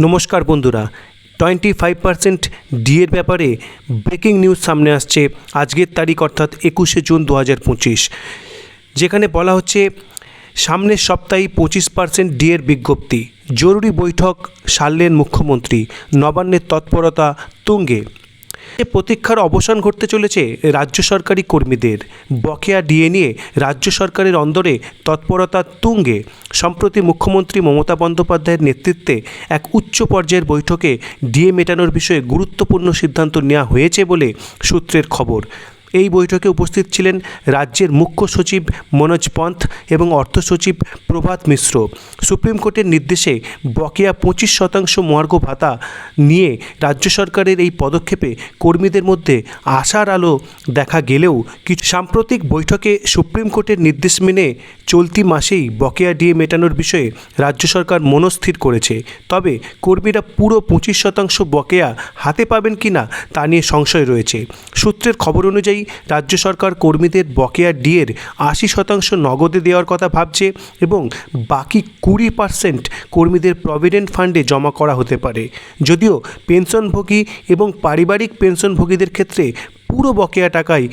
নমস্কার বন্ধুরা twenty five percent ডিএর ব্যাপারে ব্রেকিং নিউজ সামনে আসছে আজকের তারিখ অর্থাৎ একুশে জুন দু হাজার পঁচিশ। যেখানে বলা হচ্ছে, সামনের সপ্তাহে পঁচিশ পার্সেন্ট ডিএর বিজ্ঞপ্তি। জরুরি বৈঠক সারলেন মুখ্যমন্ত্রী নবান্নের তৎপরতা তুঙ্গে। প্রতীক্ষার অবসান ঘটতে চলেছে রাজ্য সরকারি কর্মীদের। বকেয়া ডিএ নিয়ে রাজ্য সরকারের অন্দরে তৎপরতা তুঙ্গে। সম্প্রতি মুখ্যমন্ত্রী মমতা বন্দ্যোপাধ্যায়ের নেতৃত্বে এক উচ্চ পর্যায়ের বৈঠকে ডিএ মেটানোর বিষয়ে গুরুত্বপূর্ণ সিদ্ধান্ত নেওয়া হয়েছে বলে সূত্রের খবর। এই বৈঠকে উপস্থিত ছিলেন রাজ্যের মুখ্য সচিব মনোজ পন্থ এবং অর্থ সচিব প্রভাত মিশ্র। সুপ্রিম কোর্টের নির্দেশে বকেয়া পঁচিশ শতাংশ মহার্ঘ ভাতা নিয়ে রাজ্য সরকারের এই পদক্ষেপে কর্মীদের মধ্যে আশার আলো দেখা গেলেও কিছু সাম্প্রতিক বৈঠকে সুপ্রিম কোর্টের নির্দেশ মেনে চলতি মাসেই বকেয়া ডিএ মেটানোর বিষয়ে রাজ্য সরকার মনস্থির করেছে। তবে কর্মীরা পুরো পঁচিশ শতাংশ বকেয়া হাতে পাবেন কি না তা নিয়ে সংশয় রয়েছে। সূত্রের খবর অনুযায়ী রাজ্য সরকার কর্মীদের বকেয়া ডিয়ের আশি শতাংশ নগদে দেওয়ার কথা ভাবছে এবং বাকি কুড়ি পার্সেন্ট কর্মীদের প্রভিডেন্ট ফান্ডে জমা করা হতে পারে। যদিও পেনশনভোগী এবং পারিবারিক পেনশনভোগীদের ক্ষেত্রে পুরো বকেয়া টাকাই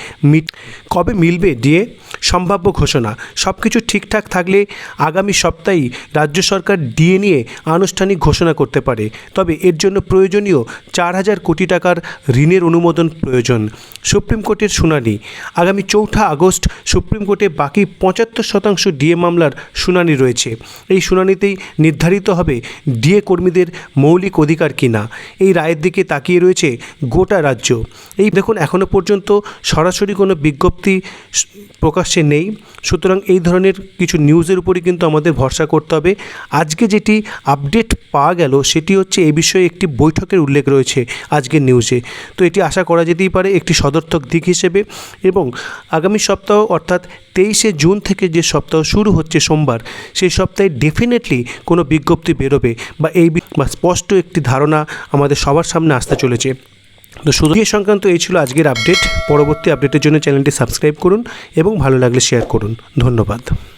কবে মিলবে ডিএ? সম্ভাব্য ঘোষণা। সব কিছু ঠিকঠাক থাকলে আগামী সপ্তাহেই রাজ্য সরকার ডিএ নিয়ে আনুষ্ঠানিক ঘোষণা করতে পারে। তবে এর জন্য প্রয়োজনীয় চার হাজার কোটি টাকার ঋণের অনুমোদন প্রয়োজন। সুপ্রিম কোর্টের শুনানি। আগামী চৌঠা আগস্ট সুপ্রিম কোর্টে বাকি পঁচাত্তর শতাংশ ডিএ মামলার শুনানি রয়েছে। এই শুনানিতেই নির্ধারিত হবে ডিএ কর্মীদের মৌলিক অধিকার কিনা। এই রায়ের দিকে তাকিয়ে রয়েছে গোটা রাজ্য। এই দেখুন এখনও পর্যন্ত সরাসরি কোনো বিজ্ঞপ্তি স- প্রকাশ্যে নেই। সুতরাং এই ধরনের কিছু নিউজের উপরই কিন্তু আমাদের ভরসা করতে হবে। আজকে যেটি আপডেট পাওয়া গেল, সেটি হচ্ছে এই বিষয়ে একটি বৈঠকের উল্লেখ রয়েছে আজকের নিউজে। তো এটি আশা করা যেতেই পারে একটি সদর্থক দিক হিসেবে এবং আগামী সপ্তাহ অর্থাৎ তেইশে জুন থেকে যে সপ্তাহ শুরু হচ্ছে সোমবার, সেই সপ্তাহে ডেফিনেটলি কোনো বিজ্ঞপ্তি বেরোবে বা এই বা স্পষ্ট একটি ধারণা আমাদের সবার সামনে আসতে চলেছে। তো শুধু এ সংক্রান্ত এই ছিল আজকের আপডেট পরবর্তী আপডেটের জন্য চ্যানেলটি সাবস্ক্রাইব করুন এবং ভালো লাগলে শেয়ার করুন। ধন্যবাদ।